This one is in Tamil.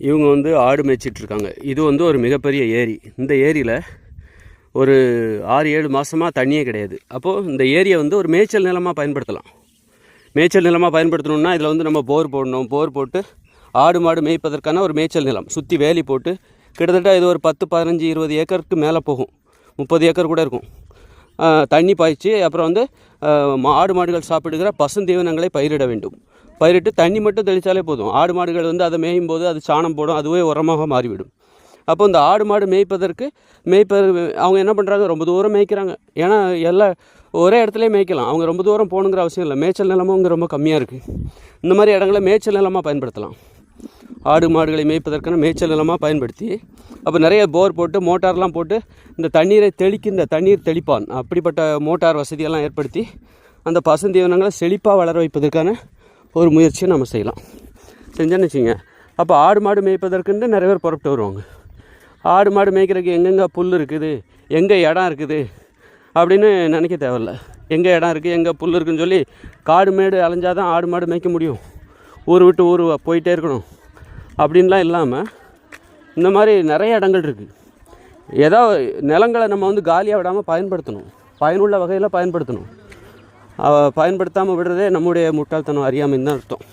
இவங்க வந்து ஆடு மேய்ச்சிட்ருக்காங்க. இது வந்து ஒரு மிகப்பெரிய ஏரி. இந்த ஏரியில் ஒரு ஆறு ஏழு மாதமாக தண்ணியே கிடையாது. அப்போது இந்த ஏரியை வந்து ஒரு மேய்ச்சல் நிலமாக பயன்படுத்தலாம். மேய்ச்சல் நிலமாக பயன்படுத்தணும்னா இதில் வந்து நம்ம போர் போடணும். போர் போட்டு ஆடு மாடு மேய்ப்பதற்கான ஒரு மேய்ச்சல் நிலம். சுற்றி வேலி போட்டு கிட்டத்தட்ட இது ஒரு பத்து பதினஞ்சு இருபது ஏக்கருக்கு மேலே போகும். முப்பது ஏக்கர் கூட இருக்கும். தண்ணி பாய்ச்சி அப்புறம் வந்து மா- ஆடு மாடுகள் சாப்பிடுகிற பசுந்தீவனங்களை பயிரிட வேண்டும். பயிரிட்டு தண்ணி மட்டும் தெளித்தாலே போதும். ஆடு மாடுகள் வந்து அதை மேயும் போது அது சாணம் போடும் அதுவே உரமாக மாறிவிடும். அப்போ இந்த ஆடு மாடு மேய்ப்பதற்கு மேய்ப்ப அவங்க என்ன பண்ணுறாங்க ரொம்ப தூரம் மேய்க்கிறாங்க. ஏன்னா எல்லா ஒரே இடத்துலயே மேய்க்கலாம். அவங்க ரொம்ப தூரம் போகணுங்கிற அவசியம் இல்லை. மேய்ச்சல் நிலமும் இங்கே ரொம்ப கம்மியாக இருக்குது இந்த மாதிரி இடங்களை மேய்ச்சல் நிலமாக பயன்படுத்தலாம். ஆடு மாடுகளை மேய்ப்பதற்கான மேய்ச்சல் நிலமாக பயன்படுத்தி அப்போ நிறைய போர் போட்டு மோட்டார்லாம் போட்டு இந்த தண்ணீரை தெளிக்கின்ற தண்ணீர் தெளிப்பான். அப்படிப்பட்ட மோட்டார் வசதியெல்லாம் ஏற்படுத்தி அந்த பசுந்தீவனங்களை செழிப்பாக வளர வைப்பதற்கான ஒரு முயற்சியை நம்ம செய்யலாம். செஞ்சேன்னு வச்சுங்க அப்போ ஆடு மாடு மேய்ப்பதற்குன்னு நிறைய பேர் புறப்பட்டு வருவாங்க. ஆடு மாடு மேய்க்கிறதுக்கு எங்கெங்கே புல் இருக்குது? எங்கே இடம் இருக்குது? அப்படின்னு நினைக்க தேவையில்ல. எங்கே இடம் இருக்குது எங்கே புல் இருக்குதுன்னு சொல்லி காடு மேடு அலைஞ்சாதான் ஆடு மாடு மேய்க்க முடியும். ஊர் விட்டு ஊர் போயிட்டே இருக்கணும். அப்படின்லாம் இல்லாமல் இந்த மாதிரி நிறைய இடங்கள் இருக்குது ஏதோ நிலங்களை நம்ம வந்து காலியாக விடாமல் பயன்படுத்தணும். பயனுள்ள வகையில் பயன்படுத்தணும். பயன்படுத்தாமல் விடுறதே நம்முடைய முட்டாள்தனம் அறியாமைன்னு தான் அர்த்தம்.